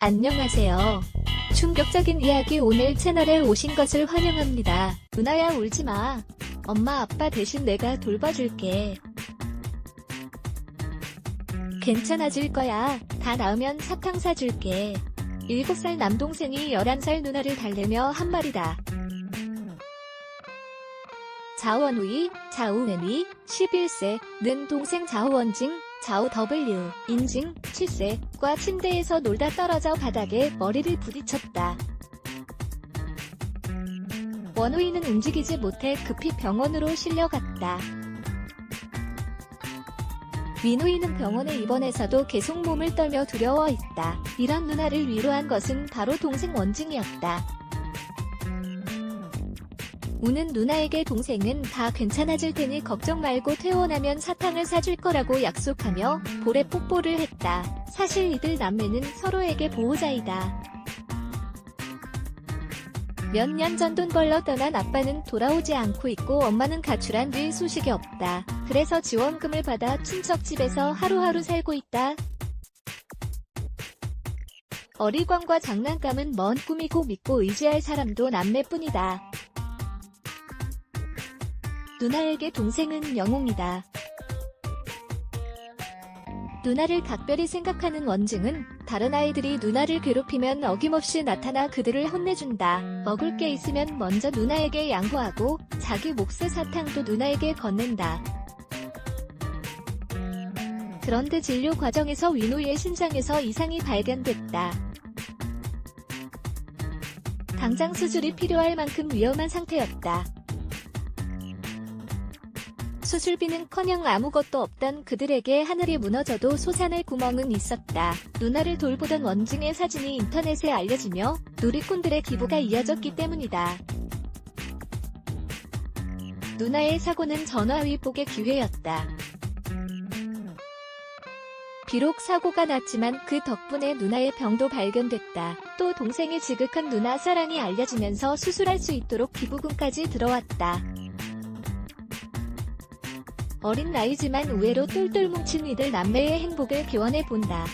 안녕하세요. 충격적인 이야기 오늘 채널에 오신 것을 환영합니다. 누나야 울지 마. 엄마 아빠 대신 내가 돌봐줄게. 괜찮아질 거야. 다 나으면 사탕 사줄게. 7살 남동생이 11살 누나를 달래며 한 말이다. 자원우이, 자우웬이, 11세 는 동생 자우원징, 자우 W, 인징, 7세과 침대에서 놀다 떨어져 바닥에 머리를 부딪혔다. 원우이는 움직이지 못해 급히 병원으로 실려갔다. 민우이는 병원에 입원해서도 계속 몸을 떨며 두려워했다. 이런 누나를 위로한 것은 바로 동생 원징이었다. 우는 누나에게 동생은 다 괜찮아질 테니 걱정 말고 퇴원하면 사탕을 사줄 거라고 약속하며 볼에 뽀뽀를 했다. 사실 이들 남매는 서로에게 보호자이다. 몇 년 전 돈 벌러 떠난 아빠는 돌아오지 않고 있고 엄마는 가출한 뒤 소식이 없다. 그래서 지원금을 받아 친척 집에서 하루하루 살고 있다. 어리광과 장난감은 먼 꿈이고 믿고 의지할 사람도 남매뿐이다. 누나에게 동생은 영웅이다. 누나를 각별히 생각하는 원증은 다른 아이들이 누나를 괴롭히면 어김없이 나타나 그들을 혼내준다. 먹을 게 있으면 먼저 누나에게 양보하고 자기 몫의 사탕도 누나에게 건넨다. 그런데 진료 과정에서 위노이의 신장에서 이상이 발견됐다. 당장 수술이 필요할 만큼 위험한 상태였다. 수술비는커녕 아무것도 없던 그들에게 하늘이 무너져도 솟아날 구멍은 있었다. 누나를 돌보던 원증의 사진이 인터넷에 알려지며 누리꾼들의 기부가 이어졌기 때문이다. 누나의 사고는 전화위복의 기회였다. 비록 사고가 났지만 그 덕분에 누나의 병도 발견됐다. 또 동생의 지극한 누나 사랑이 알려지면서 수술할 수 있도록 기부금까지 들어왔다. 어린 나이지만 의외로 똘똘 뭉친 이들 남매의 행복을 기원해 본다.